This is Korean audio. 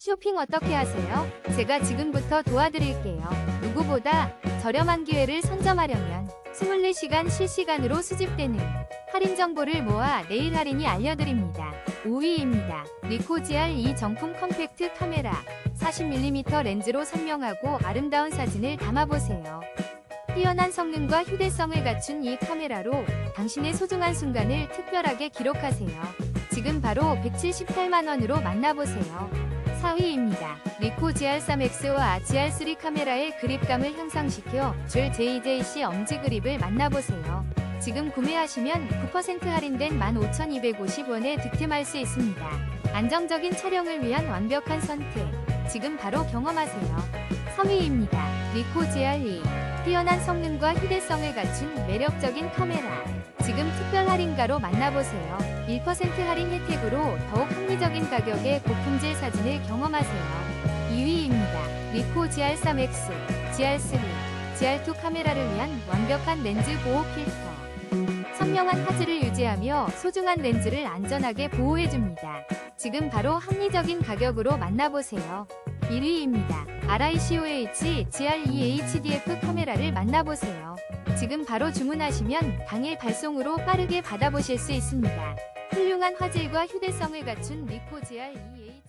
쇼핑 어떻게 하세요? 제가 지금부터 도와드릴게요. 누구보다 저렴한 기회를 선점하려면 24시간 실시간으로 수집되는 할인 정보를 모아 내일 할인이 알려드립니다. 5위입니다. 리코 GR2 정품 컴팩트 카메라 40mm 렌즈로 선명하고 아름다운 사진을 담아보세요. 뛰어난 성능과 휴대성을 갖춘 이 카메라로 당신의 소중한 순간을 특별하게 기록하세요. 지금 바로 178만원으로 만나보세요. 4위입니다. 리코 GR3X와 GR3 카메라의 그립감을 향상시켜 줄 JJC 엄지 그립을 만나보세요. 지금 구매하시면 9% 할인된 15,250원에 득템할 수 있습니다. 안정적인 촬영을 위한 완벽한 선택. 지금 바로 경험하세요. 3위입니다. 리코 GR2. 뛰어난 성능과 휴대성을 갖춘 매력적인 카메라. 지금 특별 할인가로 만나보세요. 1% 할인 혜택으로 더욱 합리적인 가격의 고품질 사진을 경험하세요. 2위입니다. 리코 GR3X, GR3, GR2 카메라를 위한 완벽한 렌즈 보호 필터. 선명한 화질을 유지하며 소중한 렌즈를 안전하게 보호해줍니다. 지금 바로 합리적인 가격으로 만나보세요. 1위입니다. RICOH GR2 HDF 카메라를 만나보세요. 지금 바로 주문하시면 당일 발송으로 빠르게 받아보실 수 있습니다. 훌륭한 화질과 휴대성을 갖춘 리코 GR2 HD